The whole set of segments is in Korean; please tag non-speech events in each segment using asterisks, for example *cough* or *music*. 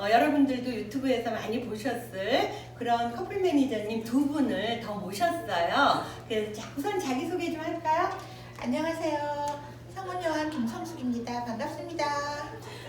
어, 여러분들도 유튜브에서 많이 보셨을 그런 커플 매니저님 두 분을 더 모셨어요. 그래서 자, 우선 자기소개 좀 할까요? 안녕하세요. 성원여왕 김성숙입니다. 반갑습니다.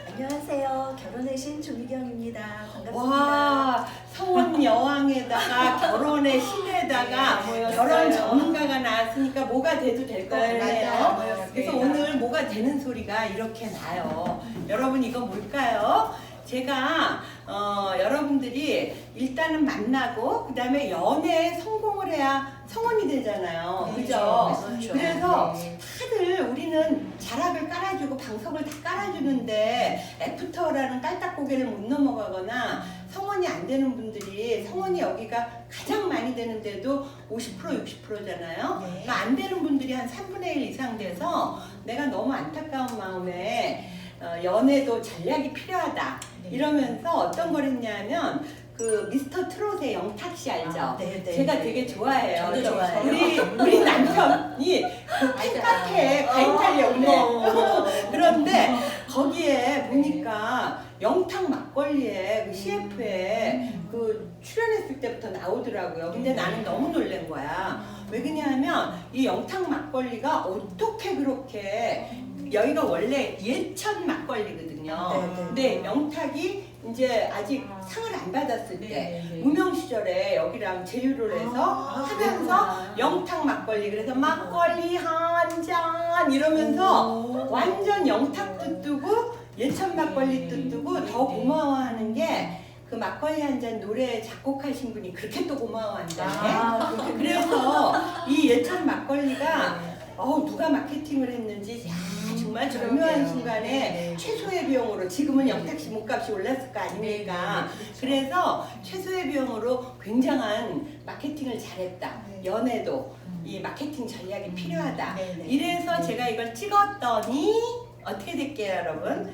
안녕하세요. 결혼해신 조미경입니다. 반갑습니다. 와, 성원 여왕에다가 *laughs* 결혼의 신에다가 네. 결혼 전문가가 나왔으니까 뭐가 돼도 될 것 네, 같네요. 모였습니다. 그래서 오늘 뭐가 되는 소리가 이렇게 나요. 여러분 이거 뭘까요? 제가 어, 여러분들이 일단은 만나고 그 다음에 연애에 성공을 해야 성원이 되잖아요. 네, 그죠? 그렇죠. 그래서 네. 다들 우리는 자락을 깔아주고 방석을 다 깔아주는데 애프터라는 깔딱고개를 못 넘어가거나 성원이 안 되는 분들이 성원이 여기가 가장 많이 되는데도 50% 60%잖아요. 네. 그러니까 안 되는 분들이 한 3분의 1 이상 돼서 내가 너무 안타까운 마음에 어, 연애도 전략이 필요하다 네. 이러면서 어떤 걸 했냐면 그 미스터 트롯의 영탁 씨 알죠? 아, 네, 네, 제가 네. 되게 좋아해요. 저도 그래서 좋아해요. 우리 우리 남편이 그 *laughs* 팬카페에 가입하려고. 어머. *laughs* 그런데 거기에 보니까 영탁 막걸리에 그 CF에 그 출연했을 때부터 나오더라고요. 근데 나는 너무 놀란 거야. 왜 그러냐면 이 영탁 막걸리가 어떻게 그렇게 여기가 원래 예천 막걸리거든요. 네, 네. 근데 영탁이 이제 아직 상을 안 받았을 때 네, 네. 무명 시절에 여기랑 제휴를 해서 아, 하면서 그렇구나. 영탁 막걸리 그래서 막걸리 한 잔 이러면서 완전 영탁도 뜨고 예천 막걸리도 뜨고 더 고마워하는 게 그 막걸리 한 잔 노래 작곡하신 분이 그렇게 또 고마워한다네. 아. 그래서 이 예천 막걸리가 네. 어우 누가 마케팅을 했는지 야, 정말 절묘한 그러게요. 순간에 네. 최소의 비용으로 지금은 영탁씨 몸값이 올랐을 거 아닙니까? 그래서 최소의 비용으로 굉장한 마케팅을 잘했다. 네. 연애도 이 마케팅 전략이 필요하다. 네, 네. 이래서 제가 이걸 찍었더니 어떻게 될게요, 여러분?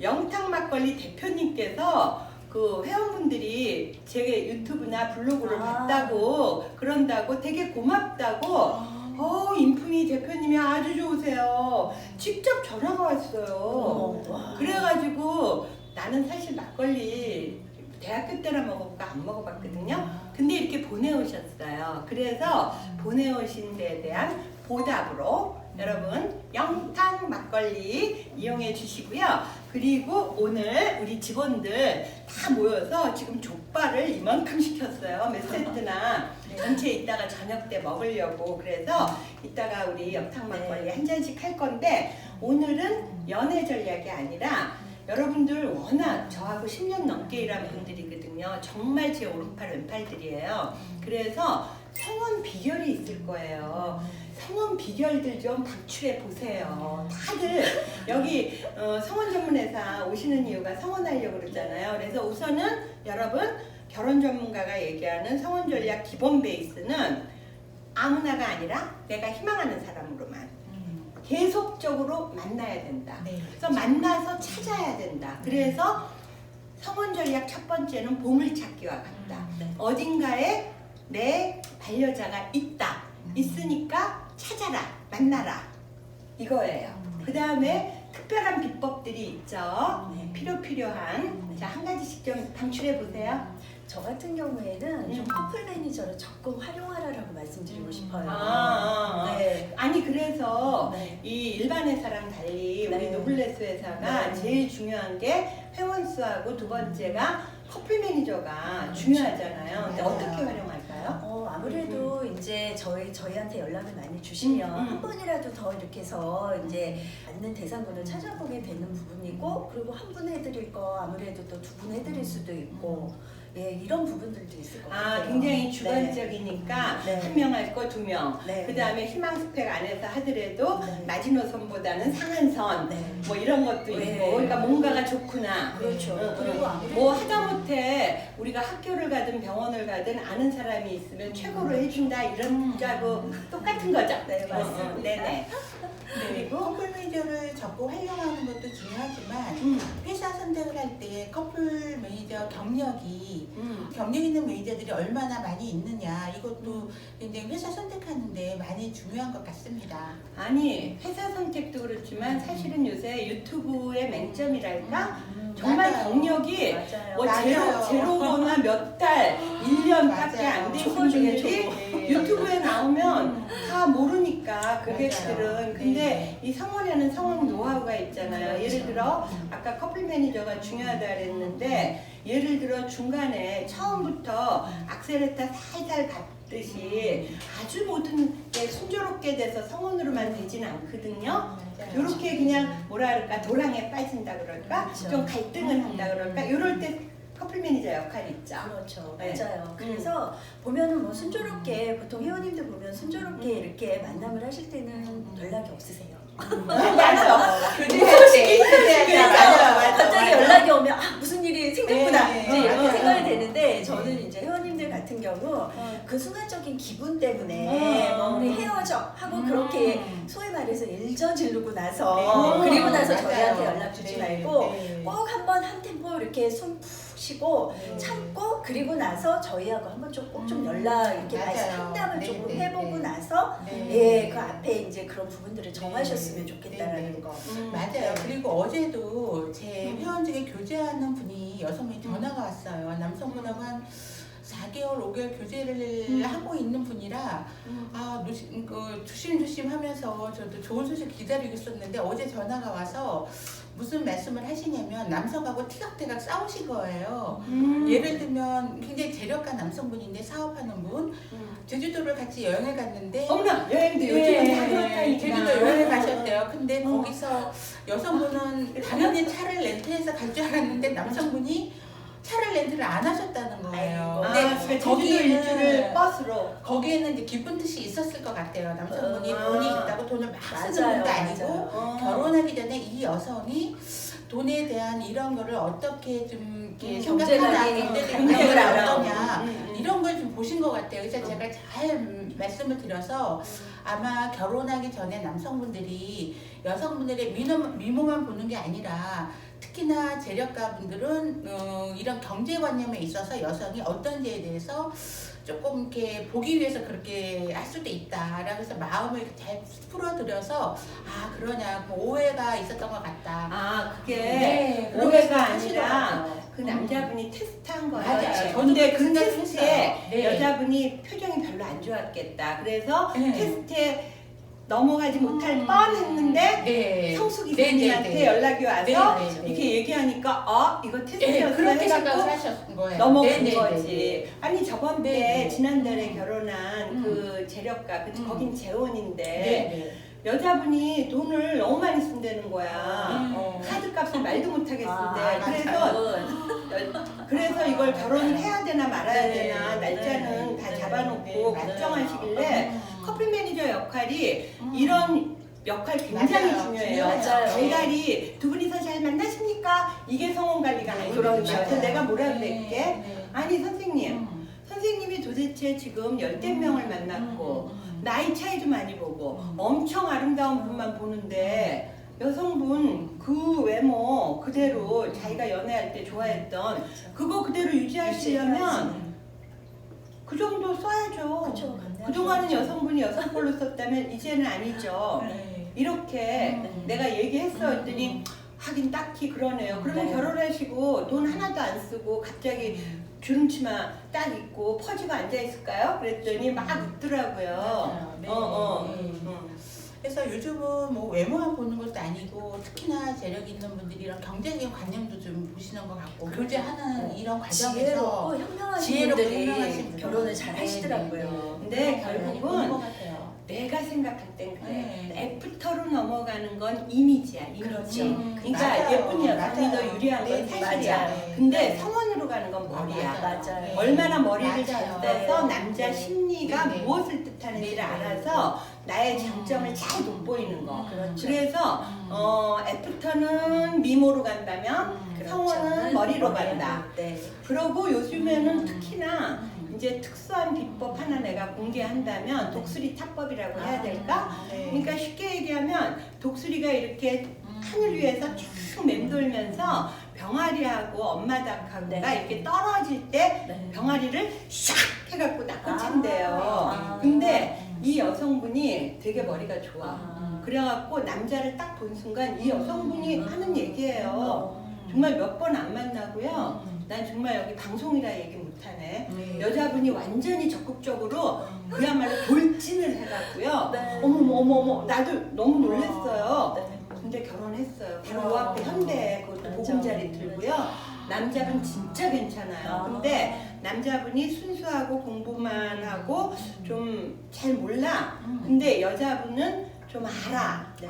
영탁 막걸리 대표님께서 그 회원분들이 제 유튜브나 블로그를 아. 봤다고 그런다고 되게 고맙다고 어 인품이 대표님이 아주 좋으세요. 직접 전화가 왔어요. 어머, 와. 그래가지고 나는 사실 막걸리 대학교 때나 먹어볼까 안 먹어봤거든요. 근데 이렇게 보내오셨어요. 그래서 보내오신 데에 대한 보답으로 여러분 영탁 막걸리 이용해 주시고요. 그리고 오늘 우리 직원들 다 모여서 지금 족발을 이만큼 시켰어요. 몇 세트나 전체 이따가 저녁 때 먹으려고 그래서 이따가 우리 영탁 막걸리 한 잔씩 할 건데 오늘은 연애 전략이 아니라 여러분들 워낙 저하고 10년 넘게 일한 분들이거든요. 정말 제 오른팔 왼팔들이에요. 그래서 성원 비결이 있을 거예요. 성원 비결들 좀 방출해 보세요. 다들 여기 어, 성원 전문회사 오시는 이유가 성원하려고 그러잖아요. 그래서 우선은 여러분 결혼 전문가가 얘기하는 성원 전략 기본 베이스는 아무나가 아니라 내가 희망하는 사람으로만 음. 계속적으로 만나야 된다. 네. 그래서 만나서 찾아야 된다. 그래서 성원 전략 첫 번째는 보물 찾기와 같다. 네. 어딘가에 내 반려자가 있다. 있으니까 찾아라, 만나라. 이거예요. 네. 그 다음에 특별한 비법들이 있죠. 네. 필요 필요한. 자, 한 가지씩 좀 방출해 보세요. 저 같은 경우에는 음. 좀 커플 매니저를 적극 활용하라라고 말씀드리고 싶어요. 아, 아, 아. 네. 아니, 그래서 네. 이 일반 회사랑 달리 우리 네. 노블레스 회사가 네. 제일 중요한 게 회원 수하고 두 번째가 커플 매니저가 그렇죠. 중요하잖아요. 근데 맞아요. 어떻게 활용할까요? 어, 아무래도 이제 저희 저희한테 연락을 많이 주시면 음, 음. 한 번이라도 더 이렇게 해서 이제 맞는 대상군을 찾아보게 되는 부분이고 그리고 한 분 해드릴 거 아무래도 또 두 분 해드릴 수도 있고 예 이런 부분들도 있을 것 같아요. 아, 굉장히 주관적이니까 네. 한 명 할 거 두 명. 네. 그 다음에 희망 스펙 안에서 하더라도 네. 마지노선보다는 상한선. 네. 뭐 이런 것도 네. 있고. 그러니까 뭔가가 좋구나. 그렇죠. 응, 그리고 응. 아무래도 뭐 하다못해 우리가 학교를 가든 병원을 가든 아는 사람이 있으면 최고로 해준다 이런 자고 똑같은 거죠. 네, 어, 어, 맞습니다. 네네. 네. 그리고 커플 매니저를 적극 활용하는 것도 중요하지만 음, 회사 선택을 할 때 커플 매니저 경력이 음. 경력 있는 매니저들이 얼마나 많이 있느냐 이것도 굉장히 회사 선택하는데 많이 중요한 것 같습니다. 아니 회사 선택도 그렇지만 사실은 요새 유튜브의 맹점이랄까 음. 정말 맞아요. 경력이 맞아요. 뭐 맞아요. 제로 제로거나 몇 달, 1년밖에 안 맞아요. 되신 초보 중에 분들이. 네. 유튜브에 나오면 다 모르니까 고객들은 맞아요. 근데 네. 이 성원에는 성원 노하우가 있잖아요. 예를 들어 아까 커플 매니저가 중요하다 그랬는데 예를 들어 중간에 처음부터 악셀레타 살살 밟듯이 아주 모든 게 순조롭게 돼서 성원으로만 되진 않거든요. 맞아요. 요렇게 그냥 뭐라 그럴까 도랑에 빠진다 그럴까 그렇죠. 좀 갈등을 한다 그럴까 요럴 때 커플 매니저 역할이 있죠. 그렇죠. 네. 맞아요. 그래서 보면은 뭐 순조롭게 보통 회원님들 보면 순조롭게 이렇게 만남을 하실 때는 연락이 없으세요. 맞아. 맞아요, 맞아요. 갑자기 연락이 오면 아 무슨 일이 생겼구나 네, 이제 이렇게 네. 생각이 되는데 저는 네. 이제 회원님들 같은 경우 그 순간적인 기분 때문에 음. 뭐 우리 헤어져 하고 음. 그렇게 소위 말해서 일저 지르고 나서 네. 그리고 나서 맞아요. 저희한테 연락 주지 네, 말고 네. 꼭 한번 한 템포 이렇게 숨 푹 쉬고 네. 참고 그리고 나서 저희하고 한번 좀꼭좀 음, 연락 이렇게 맞아요. 다시 상담을 네, 조금 네, 해보고 네. 나서 네. 예 그 앞에 이제 그런 부분들을 정하셨으면 네. 좋겠다라는 네, 네. 거. 음. 맞아요. 그리고 어제도 제 음. 회원 중에 교제하는 분이 여성분이 전화가 왔어요. 남성분하고 한 4개월, 5개월 교제를 음. 하고 있는 분이라 음. 아, 노시, 그 조심조심 하면서 저도 좋은 소식 기다리고 있었는데 어제 전화가 와서 무슨 말씀을 하시냐면 남성하고 티격태격 싸우신 거예요. 음. 예를 들면 굉장히 재력가 남성분인데 사업하는 분 음. 제주도를 같이 여행을 갔는데 어머나 여행도 네, 요즘은 다 그렇다니까. 제주도 여행을 가셨대요. 근데 어. 거기서 여성분은 당연히 차를 렌트해서 갈 줄 알았는데 남성분이 차를 렌트를 안 하셨다는 거예요. 아이고. 아, 근데 제주도 거기에는 일주를 버스로. 거기에는 이제 기쁜 뜻이 있었을 것 같아요. 남성분이 아. 돈이 있다고 돈을 막 쓰는 분도 아니고. 어. 결혼하기 전에 이 여성이 돈에 대한 이런 거를 어떻게 좀 이렇게 음, 생각하나 경제를 경제가 알아. 어떠냐 음, 음. 이런 걸 좀 보신 것 같아요. 그래서 제가 잘 음, 말씀을 드려서 아마 결혼하기 전에 남성분들이 여성분들의 미모, 미모만 보는 게 아니라 특히나 재력가 분들은 어, 이런 경제관념에 있어서 여성이 어떤지에 대해서 조금 이렇게 보기 위해서 그렇게 할 수도 있다라고 해서 마음을 잘 풀어드려서 아 그러냐 그 오해가 있었던 것 같다. 아 그게 네, 오해가. 아니라 그 남자분이 테스트한 거예요. 맞아요. 근데 그그 생각을 테스트에 했어요. 네. 여자분이 표정이 별로 안 좋았겠다. 그래서 네. 테스트에 넘어가지 못할 음. 뻔했는데 네. 성숙이 네, 네, 선생님한테 네. 연락이 와서 네, 네, 네. 이렇게 얘기하니까 어 이거 네, 테스트였어 그렇게 생각을 해갖고 하셨던 거예요. 넘어간 네, 네, 거지. 네, 네. 아니 저번 네, 때 네. 지난달에 음. 결혼한 음. 그 재력가 그 음. 거긴 재혼인데 네, 여자분이 돈을 너무 많이 쓴다는 거야. 네. 어. 카드값을 말도 못하게 쓴대. 아, 그래서 맞아요. 그래서 이걸 결혼을 해야 되나 말아야 네, 되나 날짜는 네, 다 네, 잡아놓고 네. 결정하시길래 음. 커플 매니저 역할이 음. 이런 역할 굉장히 맞아요. 중요해요. 맞아요. 달달이 두 분이서 잘 만나십니까? 이게 성원 관리가 아니거든요. 그렇죠. 그래서 내가 뭐라 네, 그랬게? 네. 아니 선생님, 음. 선생님이 도대체 지금 열댓 명을 만났고 음, 음, 나이 차이도 많이 보고 음. 엄청 아름다운 분만 보는데 여성분 그 외모 그대로 자기가 연애할 때 좋아했던 그거 그대로 유지하시려면 그 정도 써야죠. 그쵸, 그동안은 여성분이 여성 걸로 썼다면 이제는 아니죠. 네. 이렇게 음. 내가 얘기했어 음. 했더니 하긴 딱히 그러네요. 그러면 네. 결혼하시고 돈 하나도 안 쓰고 갑자기 주름치마 딱 입고 퍼지고 앉아 있을까요? 그랬더니 막 웃더라고요. 네. 어, 어. 네. 음. 그래서 요즘은 뭐 외모만 보는 것도 아니고 특히나 재력 있는 분들이 이런 경제적인 관념도 좀 보시는 것 같고 그렇죠. 교제하는 네. 이런 과정에서 지혜롭고 현명하신 지혜롭고 분들이 현명하신 분들. 결혼을 잘 네, 하시더라고요. 근데 보는 결국은. 내가 생각할 땐 그래. 네. 애프터로 넘어가는 건 이미지야, 이미지. 그렇죠. 음, 그러니까 맞아요. 예쁜 여성이 더 맞아요. 유리한 건 네, 사실이야. 맞아요. 근데 네. 성원으로 가는 건 머리야. 맞아요. 얼마나 머리를 맞아요. 잘 써서 네. 남자 네. 심리가 네, 네. 무엇을 뜻하는지를 네, 네. 알아서 나의 음. 장점을 잘 돋보이는 거. 그렇죠. 그래서 음. 어, 애프터는 미모로 간다면 음. 성원은 머리로 간다. 네. 그러고 요즘에는 음. 특히나 음. 이제 특수한 비법 하나 내가 공개한다면 독수리 탑법이라고 해야 될까? 아, 네. 그러니까 쉽게 얘기하면 독수리가 이렇게 음. 하늘 위에서 쭉 맴돌면서 병아리하고 엄마 닭하고가 네. 이렇게 떨어질 때 네. 병아리를 샥 해갖고 딱 꽂힌대요. 아. 근데 음. 이 여성분이 되게 머리가 좋아. 아. 그래갖고 남자를 딱 본 순간 이 여성분이 음. 하는. 어. 정말 몇 번 안 만나고요. 음. 난 정말 여기 방송이라 얘기 못하네. 네. 여자분이 완전히 적극적으로 그야말로 돌진을 해갖고요. 네. 어머머 어머머 나도 너무 놀랐어요. 네. 근데 결혼했어요. 바로 어. 요 앞에 현대 그것도 맞아. 보금자리 들고요. 남자분 진짜 괜찮아요. 아. 근데 남자분이 순수하고 공부만 하고 좀 잘 몰라. 음. 근데 여자분은 좀 알아. 네.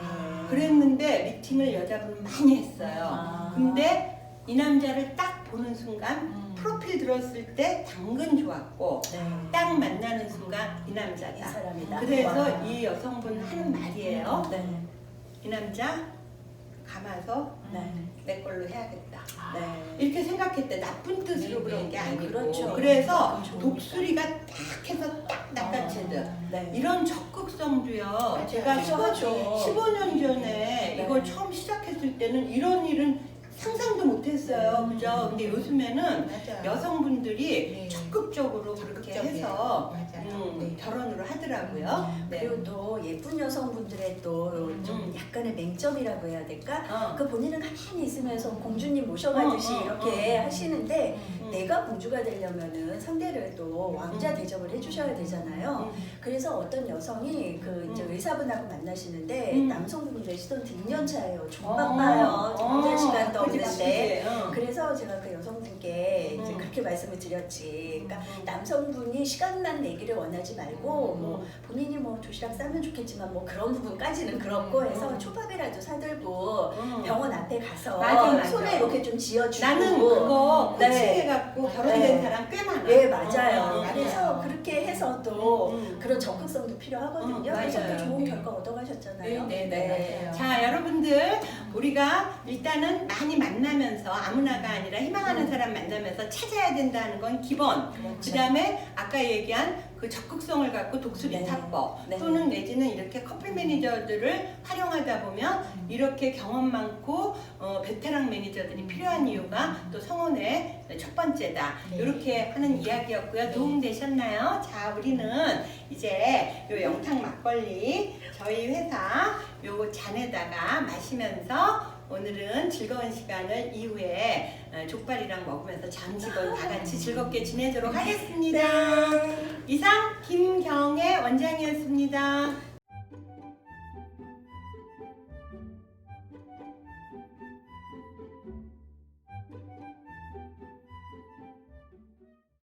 그랬는데 미팅을 여자분 많이 했어요. 아. 근데 이 남자를 딱 보는 순간 음. 프로필 들었을 때 당근 좋았고 네. 딱 만나는 순간 이이 남자다. 사람이다. 그래서 와. 이 여성분 하는 말이에요. 네. 이 남자 감아서 네. 내 걸로 해야겠다. 네. 이렇게 생각했대. 나쁜 뜻으로 네, 그런 네, 게 네, 아니고. 그렇죠. 그래서 좋으니까. 독수리가 딱 해서 딱 낚아채듯. 네. 이런 적극성도요. 제가 필요하죠. 15 년 전에 네. 이걸 처음 시작했을 때는 이런 일은 상상도 못했어요. 네. 그죠? 근데 요즘에는 맞아요. 여성분들이 네. 적극적으로 그렇게 적극적이에요. 해서 맞아요. 음, 네. 결혼을 하더라고요. 네. 그리고 또 예쁜 여성분들의 또 좀 음. 약간의 맹점이라고 해야 될까? 어. 그 본인은 가만히 있으면서 공주님 모셔가듯이 어, 어, 이렇게 어. 하시는데 음. 내가 공주가 되려면은 상대를 또 왕자 음. 대접을 해주셔야 되잖아요. 음. 그래서 어떤 여성이 그 이제 음. 의사분하고 만나시는데 음. 남성분이 되시던 2년 차예요. 어. 종방 봐요. 잠잘 시간도 그치, 없는데. 어. 그래서 제가 그 여성분께 이제 음. 그렇게 말씀을 드렸지. 그러니까 음. 남성분이 시간만 내 기를 원하지 말고 음. 뭐 본인이 뭐 도시락 싸면 좋겠지만 뭐 그런 부분까지는 그렇고 해서 음. 초밥이라도 사들고 음. 병원 앞에 가서 맞아, 맞아. 손에 이렇게 좀 쥐어주고 나는 그거 네. 코치해갖고 결혼된 네. 사람 꽤 많아. 예 맞아요. 어, 어, 어. 그래서 그렇게 해서 또 음. 그런 적극성도 필요하거든요. 음, 그래서 맞아요. 또 좋은 네. 결과 얻어가셨잖아요. 네, 네, 네, 맞아요. 자, 여러분들, 우리가 일단은 많이 만나면서 아무나가 아니라 희망하는 사람 만나면서 찾아야 된다는 건 기본. 그렇죠. 그 다음에 아까 얘기한 그 적극성을 갖고 독수리 네. 사법 네. 또는 내지는 이렇게 커플 매니저들을 활용하다 보면 이렇게 경험 많고 어, 베테랑 매니저들이 필요한 이유가 또 성원의 첫 번째다. 네. 이렇게 하는 이야기였고요. 도움 되셨나요? 자, 우리는 이제 요 영탁 막걸리 저희 회사 요 잔에다가 마시면서 오늘은 즐거운 시간을 이후에 어, 족발이랑 먹으면서 장직원 다 같이 즐겁게 지내도록 하겠습니다. 네. 이상 김경애 원장이었습니다.